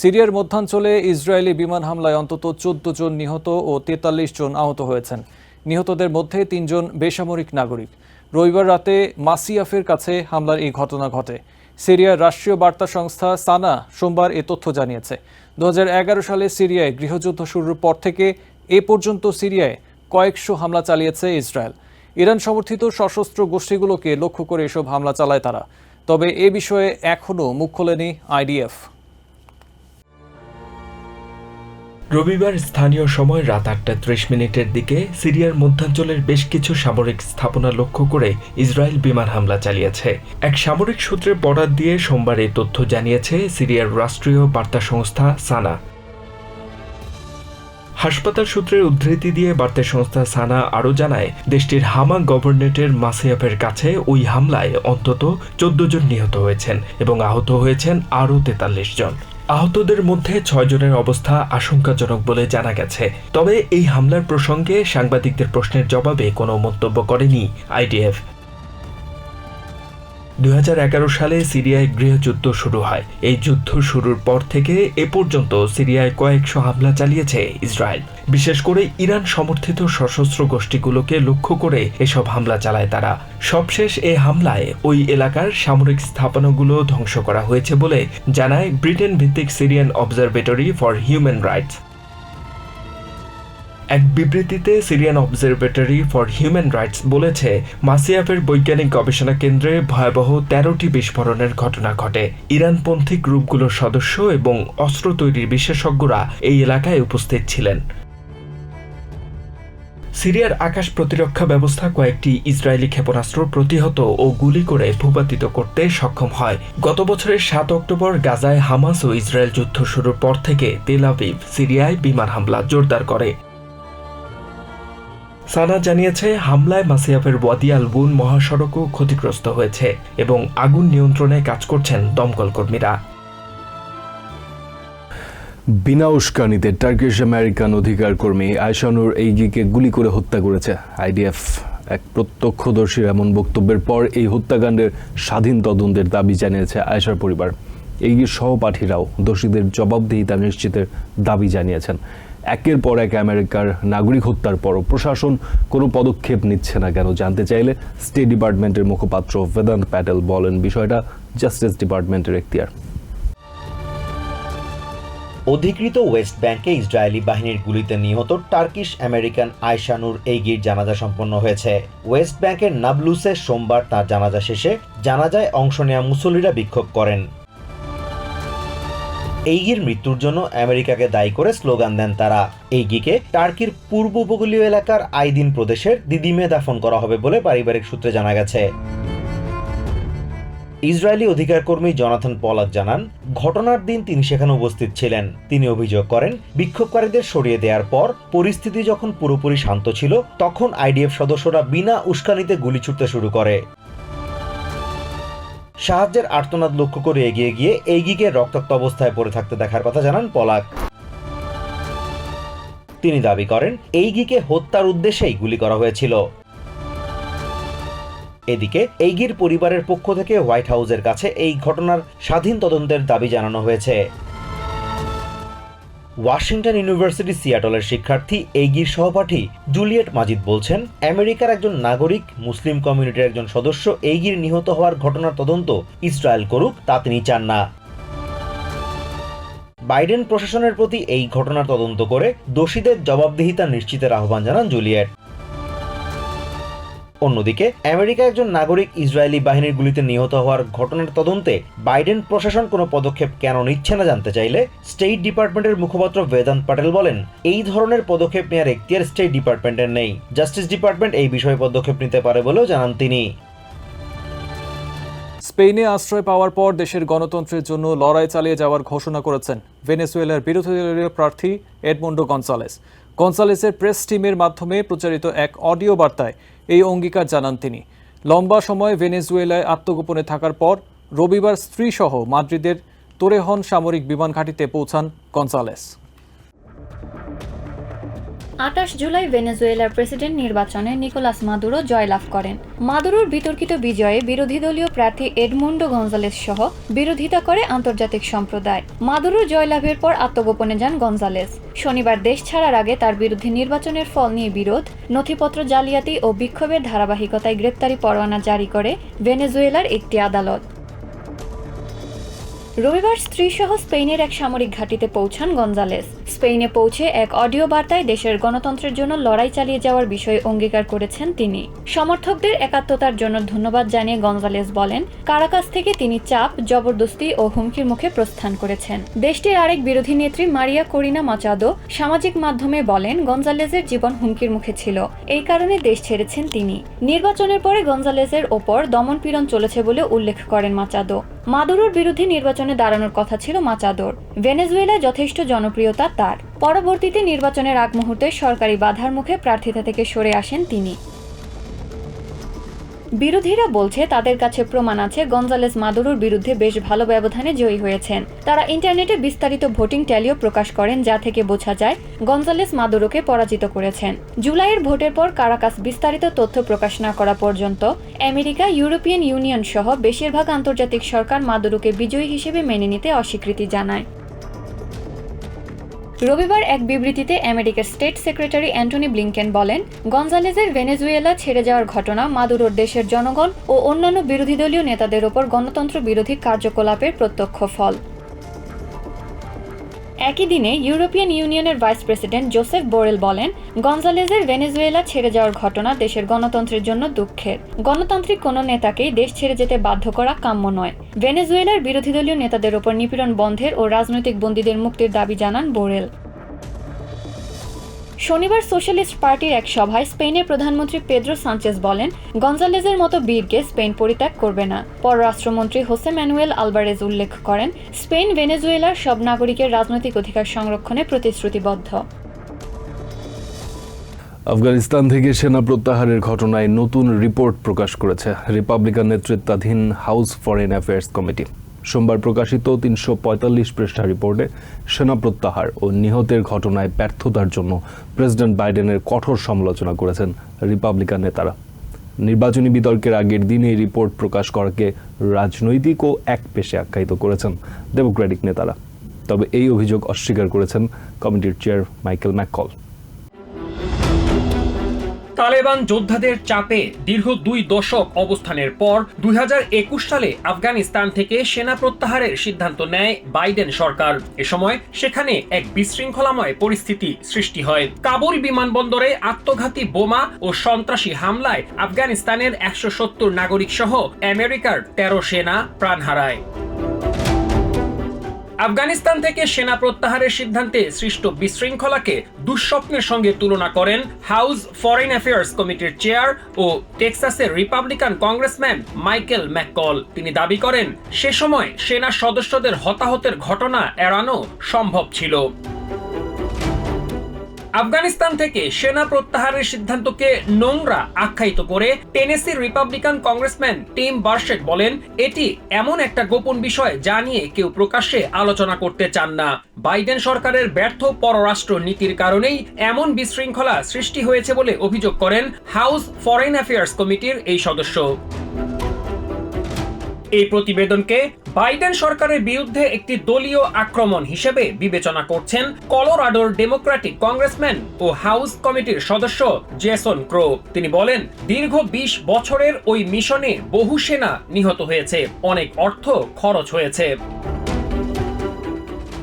সিরিয়ার মধ্যাঞ্চলে ইসরায়েলি বিমান হামলায় অন্তত চোদ্দ জন নিহত ও তেতাল্লিশ জন আহত হয়েছেন। নিহতদের মধ্যে তিনজন বেসামরিক নাগরিক। রবিবার রাতে মাসিয়াফের কাছে হামলার এই ঘটনা ঘটে। সিরিয়ার রাষ্ট্রীয় বার্তা সংস্থা সানা সোমবার এ তথ্য জানিয়েছে। দু হাজার এগারো সালে সিরিয়ায় গৃহযুদ্ধ শুরুর পর থেকে এ পর্যন্ত সিরিয়ায় কয়েকশো হামলা চালিয়েছে ইসরায়েল। ইরান সমর্থিত সশস্ত্র গোষ্ঠীগুলোকে লক্ষ্য করে এসব হামলা চালায় তারা। তবে এ বিষয়ে এখনও মুখ খোলেনি আইডিএফ। রবিবার স্থানীয় সময় রাত আটটা ত্রিশ মিনিটের দিকে সিরিয়ার মধ্যাঞ্চলের বেশ কিছু সামরিক স্থাপনা লক্ষ্য করে ইসরায়েল বিমান হামলা চালিয়েছে। এক সামরিক সূত্রের বরাত দিয়ে সোমবার এই তথ্য জানিয়েছে সিরিয়ার রাষ্ট্রীয় বার্তা সংস্থা সানা। হাসপাতাল সূত্রের উদ্ধৃতি দিয়ে বার্তা সংস্থা সানা আরও জানায়, দেশটির হামা গভর্নেটের মাসিয়াফের কাছে ওই হামলায় অন্তত চোদ্দ জন নিহত হয়েছেন এবং আহত হয়েছেন আরও তেতাল্লিশ জন। আহতদের মধ্যে ছয়জনের অবস্থা আশঙ্কাজনক বলে জানা গেছে। তবে এই হামলার প্রসঙ্গে সাংবাদিকদের প্রশ্নের জবাবে কোনো মন্তব্য করেনি আইডিএফ। দু হাজার এগারো সালে সিরিয়ায় গৃহযুদ্ধ শুরু হয়। এই যুদ্ধ শুরুর পর থেকে এ পর্যন্ত সিরিয়ায় কয়েকশো হামলা চালিয়েছে ইসরায়েল। বিশেষ করে ইরান সমর্থিত সশস্ত্র গোষ্ঠীগুলোকে লক্ষ্য করে এসব হামলা চালায় তারা। সবশেষ এ হামলায় ওই এলাকার সামরিক স্থাপনাগুলো ধ্বংস করা হয়েছে বলে জানায় ব্রিটেন ভিত্তিক Syrian Observatory for Human Rights. এক বিবৃতিতে Syrian Observatory for Human Rights বলেছে মাসিয়াফের বৈজ্ঞানিক গবেষণা কেন্দ্রে ভয়াবহ তেরোটি বিস্ফোরণের ঘটনা ঘটে। ইরানপন্থী গ্রুপগুলোর সদস্য এবং অস্ত্র তৈরির বিশেষজ্ঞরা এই এলাকায় উপস্থিত ছিলেন। সিরিয়ার আকাশ প্রতিরক্ষা ব্যবস্থা কয়েকটি ইসরায়েলি ক্ষেপণাস্ত্র প্রতিহত ও গুলি করে ভূপাতিত করতে সক্ষম হয়। গত বছরের সাত অক্টোবর গাজায় হামাস ও ইসরায়েল যুদ্ধ শুরুর পর থেকে তেল আভিভ সিরিয়ায় বিমান হামলা জোরদার করে। সানা জানিয়েছে, হামলায় মাসিয়াফের ওয়াদি আল বুন মহাসড়কও ক্ষতিগ্রস্ত হয়েছে এবং আগুন নিয়ন্ত্রণে কাজ করছেন দমকল কর্মীরা। বিনা উস্কানিতে টার্কিশ আমেরিকান অধিকার কর্মী আয়শানুর এইগিকে গুলি করে হত্যা করেছে। আইডিএফ এক প্রত্যক্ষদর্শীর এমন বক্তব্যের পর এই হত্যাকাণ্ডের স্বাধীন তদন্তের দাবি জানিয়েছে আয়শার পরিবার। এইগির সহপাঠীরাও দোষীদের জবাবদিহিতা নিশ্চিতের দাবি জানিয়েছেন। একের পর এক আমেরিকার নাগরিক হত্যার পরও প্রশাসন কোনো পদক্ষেপ নিচ্ছে না কেন জানতে চাইলে স্টেট ডিপার্টমেন্টের মুখপাত্র বেদান্ত প্যাটেল বলেন বিষয়টা জাস্টিস ডিপার্টমেন্টের এখতিয়ার। অধিকৃত ওয়েস্ট ব্যাংকে ইসরায়েলি বাহিনীর গুলিতে নিহত টার্কিশ আমেরিকান আয়শানুর এইগির জানাজা সম্পন্ন হয়েছে। ওয়েস্ট ব্যাংকের নাবলুসে সোমবার তার জানাজা শেষে জানাজায় অংশ নেওয়া মুসল্লিরা বিক্ষোভ করেন। এইগির মৃত্যুর জন্য আমেরিকাকে দায়ী করে স্লোগান দেন তারা। এইগিকে টার্কির পূর্ব উপকূলীয় এলাকার আইদিন প্রদেশের দিদিমে দাফন করা হবে বলে পারিবারিক সূত্রে জানা গেছে। ইসরায়েলি অধিকার কর্মী জনাথন পলাক জানান, ঘটনার দিন তিনি সেখানে উপস্থিত ছিলেন। তিনি অভিযোগ করেন, বিক্ষোভকারীদের সরিয়ে দেওয়ার পর পরিস্থিতি যখন পুরোপুরি শান্ত ছিল, তখন আইডিএফ সদস্যরা বিনা উস্কানিতে গুলি ছুটতে শুরু করে। সাহায্যের আর্তনাদ লক্ষ্য করে এগিয়ে গিয়ে এইগিকে রক্তাক্ত অবস্থায় পড়ে থাকতে দেখার কথা জানান পলাক। তিনি দাবি করেন এইগিকে হত্যার উদ্দেশ্যেই গুলি করা হয়েছিল। এদিকে এইগির পরিবারের পক্ষ থেকে হোয়াইট হাউসের কাছে এই ঘটনার স্বাধীন তদন্তের দাবি জানানো হয়েছে। ওয়াশিংটন ইউনিভার্সিটি সিয়াটলের শিক্ষার্থী এগির সহপাঠী জুলিয়েট মাজিদ বলছেন, আমেরিকার একজন নাগরিক, মুসলিম কমিউনিটির একজন সদস্য এগির নিহত হওয়ার ঘটনার তদন্ত ইসরায়েল করুক তা তিনি চান না। বাইডেন প্রশাসনের প্রতি এই ঘটনার তদন্ত করে দোষীদের জবাবদিহিতা নিশ্চিতের আহ্বান জানান জুলিয়েট। অন্যদিকে, আমেরিকা একজন নাগরিক ইসরায়েলি বাহিনীর গুলিতে নিহত হওয়ার ঘটনার তদন্তে বাইডেন প্রশাসন কোনো পদক্ষেপ কেন নিচ্ছে না জানতে চাইলে স্টেট ডিপার্টমেন্টের মুখপাত্র বেদান্ত পাটেল বলেন, এই ধরনের পদক্ষেপ নেওয়ার এখতিয়ার স্টেট ডিপার্টমেন্টের নেই। জাস্টিস ডিপার্টমেন্ট এই বিষয়ে পদক্ষেপ নিতে পারে বলেও জানান তিনি। স্পেনে আশ্রয় পাওয়ার পর দেশের গণতন্ত্রের জন্য লড়াই চালিয়ে যাওয়ার ঘোষণা করেছেন ভেনেজুয়েলার বিরোধী দলীয় প্রার্থী এডমন্ডো গনসালেস। গনসালেসের প্রেস টিমের মাধ্যমে প্রচারিত এক অডিও বার্তায় এই অঙ্গীকার জানান তিনি। লম্বা সময় ভেনেজুয়েলায় আত্মগোপনে থাকার পর রবিবার স্ত্রীসহ মাদ্রিদের তোরেহন সামরিক বিমান ঘাঁটিতে পৌঁছান গনসালেস আটাশ জুলাই ভেনেজুয়েলার প্রেসিডেন্ট নির্বাচনে নিকোলাস মাদুরো জয়লাভ করেন। মাদুরোর বিতর্কিত বিজয়ে বিরোধী দলীয় প্রার্থী এডমুন্ডো গঞ্জালেস সহ বিরোধিতা করে আন্তর্জাতিক সম্প্রদায়। মাদুরোর জয়লাভের পর আত্মগোপনে যান গঞ্জালেস শনিবার দেশ ছাড়ার আগে তার বিরুদ্ধে নির্বাচনের ফল নিয়ে বিরোধ, নথিপত্র জালিয়াতি ও বিক্ষোভের ধারাবাহিকতায় গ্রেপ্তারি পরোয়ানা জারি করে ভেনেজুয়েলার একটি আদালত। রবিবার স্ত্রীসহ স্পেনের এক সামরিক ঘাঁটিতে পৌঁছান গঞ্জালেস স্পেনে পৌঁছে এক অডিও বার্তায় দেশের গণতন্ত্রের জন্য লড়াই চালিয়ে যাওয়ার বিষয়ে অঙ্গীকার করেছেন তিনি। সমর্থকদের একাত্মতার জন্য ধন্যবাদ জানিয়ে গঞ্জালেস বলেন, কারাকাস থেকে তিনি চাপ, জবরদস্তি ও হুমকির মুখে প্রস্থান করেছেন। দেশটির আরেক বিরোধী নেত্রী মারিয়া করিনা মাচাদো সামাজিক মাধ্যমে বলেন গঞ্জালেজের জীবন হুমকির মুখে ছিল। এই কারণে দেশ ছেড়েছেন তিনি। নির্বাচনের পরে গঞ্জালেজের ওপর দমনপীড়ন চলেছে বলে উল্লেখ করেন মাচাদো। মাদুরোর বিরুদ্ধে নির্বাচনে দাঁড়ানোর কথা ছিল মাচাদোর। ভেনেজুয়েলায় যথেষ্ট জনপ্রিয়তা তার। পরবর্তীতে নির্বাচনের আগ মুহূর্তে সরকারি বাধার মুখে প্রার্থিতা থেকে সরে আসেন তিনি। বিরোধীরা বলছে, তাদের কাছে প্রমাণ আছে, গঞ্জালেস মাদুরোর বিরুদ্ধে বেশ ভালো ব্যবধানে জয়ী হয়েছেন। তারা ইন্টারনেটে বিস্তারিত ভোটিং ট্যালিও প্রকাশ করেন, যা থেকে বোঝা যায়, গঞ্জালেস মাদুরোকে পরাজিত করেছেন। জুলাইয়ের ভোটের পর কারাকাস বিস্তারিত তথ্য প্রকাশ না করা পর্যন্ত আমেরিকা, ইউরোপিয়ান ইউনিয়ন সহ বেশিরভাগ আন্তর্জাতিক সরকার মাদুরোকে বিজয়ী হিসেবে মেনে নিতে অস্বীকৃতি জানায়। রবিবার এক বিবৃতিতে আমেরিকার স্টেট সেক্রেটারি অ্যান্টনি ব্লিংকেন বলেন গঞ্জালেজের ভেনেজুয়েলা ছেড়ে যাওয়ার ঘটনা মাদুরোর দেশের জনগণ ও অন্যান্য বিরোধী দলীয় নেতাদের ওপর গণতন্ত্র বিরোধী কার্যকলাপের প্রত্যক্ষ ফল। একই দিনে ইউরোপিয়ান ইউনিয়নের ভাইস প্রেসিডেন্ট জোসেফ বোরেল বলেন গঞ্জালেজের ভেনেজুয়েলা ছেড়ে যাওয়ার ঘটনা দেশের গণতন্ত্রের জন্য দুঃখের। গণতান্ত্রিক কোনো নেতাকেই দেশ ছেড়ে যেতে বাধ্য করা কাম্য নয়। ভেনেজুয়েলার বিরোধী দলীয় নেতাদের ওপর নিপীড়ন বন্ধের ও রাজনৈতিক বন্দীদের মুক্তির দাবি জানান বোরেল। শনিবার সোশ্যালিস্ট পার্টির এক সভায় স্পেনের প্রধানমন্ত্রী পেদ্রো সাnchez বলেন গঞ্জালেজের মতো বীরকে স্পেন পরিত্যাগ করবে না। পররাষ্ট্রমন্ত্রী হোসে ম্যানুয়েল আলবারেজ উল্লেখ করেন, স্পেন ভেনেজুয়েলার সব নাগরিকের রাজনৈতিক অধিকার সংরক্ষণে প্রতিশ্রুতিবদ্ধ। আফগানিস্তান থেকে সেনা প্রত্যাহারের ঘটনায় নতুন রিপোর্ট প্রকাশ করেছে রিপাবলিকান নেতৃত্বাধীন হাউস ফরেন অ্যাফেয়ার্স কমিটি। সোমবার প্রকাশিত তিনশো পঁয়তাল্লিশ পৃষ্ঠা রিপোর্টে সেনা প্রত্যাহার ও নিহতের ঘটনায় ব্যর্থতার জন্য প্রেসিডেন্ট বাইডেনের কঠোর সমালোচনা করেছেন রিপাবলিকান নেতারা। নির্বাচনী বিতর্কের আগের দিন এই রিপোর্ট প্রকাশ করাকে রাজনৈতিক ও এক পেশে আখ্যায়িত করেছেন ডেমোক্রেটিক নেতারা। তবে এই অভিযোগ অস্বীকার করেছেন কমিটির চেয়ার মাইকেল ম্যাককল। তালেবান যোদ্ধাদের চাপে দীর্ঘ দুই দশক অবস্থানের পর দুই হাজার একুশ সালে আফগানিস্তান থেকে সেনা প্রত্যাহারের সিদ্ধান্ত নেয় বাইডেন সরকার। এ সময় সেখানে এক বিশৃঙ্খলাময় পরিস্থিতি সৃষ্টি হয়। কাবুল বিমানবন্দরে আত্মঘাতী বোমা ও সন্ত্রাসী হামলায় আফগানিস্তানের একশো সত্তর নাগরিক সহ আমেরিকার তেরো সেনা প্রাণ হারায়। আফগানিস্তান থেকে সেনা প্রত্যাহারের সিদ্ধান্তে সৃষ্ট বিশৃঙ্খলাকে দুঃস্বপ্নের সঙ্গে তুলনা করেন হাউস ফরেন অ্যাফেয়ার্স কমিটির চেয়ার ও টেক্সাসের রিপাবলিকান কংগ্রেসম্যান মাইকেল ম্যাককল। তিনি দাবি করেন, সে সময় সেনা সদস্যদের হতাহতের ঘটনা এড়ানো সম্ভব ছিল। আফগানিস্তান থেকে সেনা প্রত্যাহারের সিদ্ধান্তকে নোংরা আখ্যায়িত করে টেনেসির রিপাবলিকান কংগ্রেসম্যান টিম বার্শেট বলেন, এটি এমন একটা গোপন বিষয় যা নিয়ে কেউ প্রকাশ্যে আলোচনা করতে চান না। বাইডেন সরকারের ব্যর্থ পররাষ্ট্র নীতির কারণেই এমন বিশৃঙ্খলা সৃষ্টি হয়েছে বলে অভিযোগ করেন হাউস ফরেন অ্যাফেয়ার্স কমিটির এই সদস্য। এই প্রতিবেদনকে বাইডেন সরকারের বিরুদ্ধে একটি দলীয় আক্রমণ হিসেবে বিবেচনা করছেন কলোরাডোর ডেমোক্রেটিক কংগ্রেসম্যান ও হাউস কমিটির সদস্য জেসন ক্রো। তিনি বলেন, দীর্ঘ বিশ বছরের ওই মিশনে বহু সেনা নিহত হয়েছে, অনেক অর্থ খরচ হয়েছে।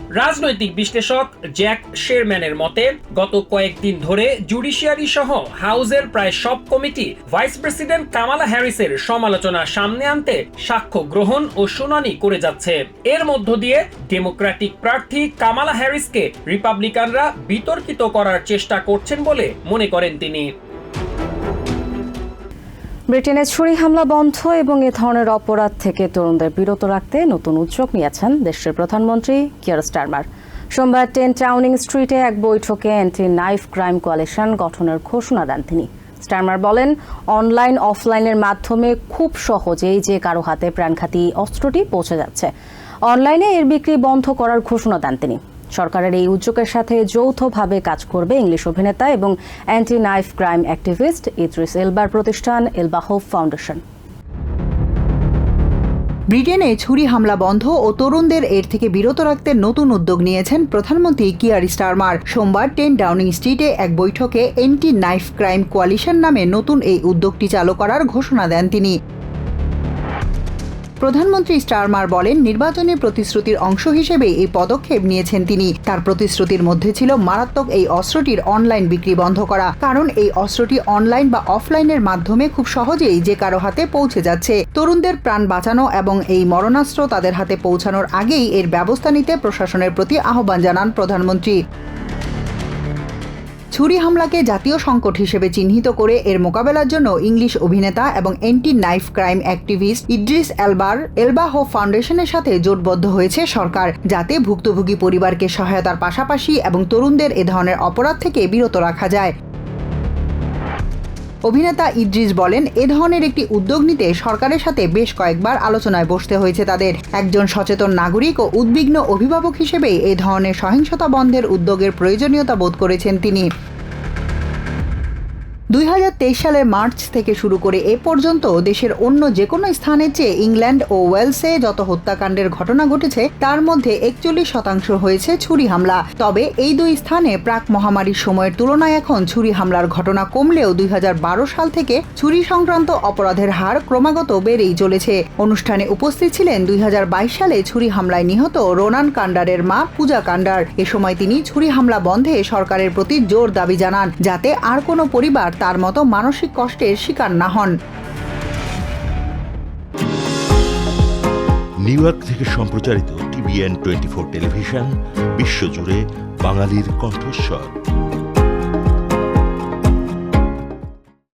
রাজনৈতিক বিশ্লেষক জ্যাক শেরম্যানের মতে, গত কয়েকদিন ধরে জুডিশিয়ারি সহ হাউসের প্রায় সব কমিটি ভাইস প্রেসিডেন্ট কামালা হ্যারিসের সমালোচনা সামনে আনতে সাক্ষ্য গ্রহণ ও শুনানি করে যাচ্ছে। এর মধ্য দিয়ে ডেমোক্রেটিক প্রার্থী কামালা হ্যারিসকে রিপাবলিকানরা বিতর্কিত করার চেষ্টা করছেন বলে মনে করেন তিনি। ব্রিটেনে ছুরি হামলা বন্ধ এবং এ ধরনের অপরাধ থেকে তরুণদের বিরত রাখতে নতুন উদ্যোগ নিয়েছেন দেশের প্রধানমন্ত্রী কিয়ার স্টারমার। সোমবার টেন টাউনিং স্ট্রিটে এক বৈঠকে অ্যান্টি নাইফ ক্রাইম কোয়ালিশন গঠনের ঘোষণা দেন তিনি। স্টারমার বলেন, অনলাইন, অফলাইনের মাধ্যমে খুব সহজেই যে কারও হাতে প্রাণঘাতী অস্ত্রটি পৌঁছে যাচ্ছে। অনলাইনে এর বিক্রি বন্ধ করার ঘোষণা দেন তিনি। সরকারের এই উদ্যোগের সাথে যৌথভাবে কাজ করবে ইংলিশ অভিনেতা এবং anti knife crime activist Idris এলবার প্রতিষ্ঠান এলবা হোপ ফাউন্ডেশন। ব্রিটেনে ছুরি হামলা বন্ধ ও তরুণদের এর থেকে বিরত রাখতে নতুন উদ্যোগ নিয়েছেন প্রধানমন্ত্রী কিয়ার স্টারমার। সোমবার টেন ডাউনিং স্ট্রিটে এক বৈঠকে এন্টি নাইফ ক্রাইম কোয়ালিশন নামে নতুন এই উদ্যোগটি চালু করার ঘোষণা দেন তিনি। প্রধানমন্ত্রী স্টারমার বলেন, নির্বাচনী প্রতিশ্রুতির অংশ হিসেবে এই পদক্ষেপ নিয়েছেন তিনি। তার প্রতিশ্রুতির মধ্যে ছিল মারাত্মক এই অস্ত্রটির অনলাইন বিক্রি বন্ধ করা। কারণ এই অস্ত্রটি অনলাইন বা অফলাইনের মাধ্যমে খুব সহজেই যে কারও হাতে পৌঁছে যাচ্ছে। তরুণদের প্রাণ বাঁচানো এবং এই মরণাস্ত্র তাদের হাতে পৌঁছানোর আগেই এর ব্যবস্থা নিতে প্রশাসনের প্রতি আহ্বান জানান প্রধানমন্ত্রী। ছুরি হামলাকে জাতীয় সংকট হিসেবে চিহ্নিত করে এর মোকাবেলার জন্য ইংলিশ অভিনেতা এবং anti knife crime activist Idris অ্যালবার Elba হো ফাউন্ডেশনের সাথে জোটবদ্ধ হয়েছে সরকার, যাতে ভুক্তভোগী পরিবারকে সহায়তার পাশাপাশি এবং তরুণদের এ ধরনের অপরাধ থেকে বিরত রাখা যায়। অভিনেতা ইদ্রিস বলেন, এ ধরনের একটি উদ্যোগ নিতে সরকারের সাথে বেশ কয়েকবার আলোচনায় বসতে হয়েছে তাদের। একজন সচেতন নাগরিক ও উদ্বিগ্ন অভিভাবক হিসেবে এ ধরনের সহিংসতা বন্ধের উদ্যোগের প্রয়োজনীয়তা বোধ করেছেন তিনি। দুই হাজার তেইশ সালের মার্চ থেকে শুরু করে এ পর্যন্ত দেশের অন্য যে কোনো স্থানের চেয়ে ইংল্যান্ড ও ওয়েলসে যত হত্যাকাণ্ডের ঘটনা ঘটেছে, তার মধ্যে একচল্লিশ শতাংশ হয়েছে ছুরি হামলা। তবে এই দুই স্থানে প্রাক মহামারীর সময়ের তুলনায় এখন ছুরি হামলার ঘটনা কমলেও দুই হাজার বারো সাল থেকে ছুরি সংক্রান্ত অপরাধের হার ক্রমাগত বেড়েই চলেছে। অনুষ্ঠানে উপস্থিত ছিলেন দুই হাজার বাইশ সালে ছুরি হামলায় নিহত রোনান কান্ডারের মা পূজা কান্ডার। এ সময় তিনি ছুরি হামলা বন্ধে সরকারের প্রতি জোর দাবি জানান, যাতে আর কোনো পরিবার তার মতো মানসিক কষ্টের শিকার না হন। নিউ ইয়র্ক থেকে সম্প্রচারিত টিভিএন টোয়েন্টি ফোর টেলিভিশন, বিশ্বজুড়ে বাঙালির কণ্ঠস্বর।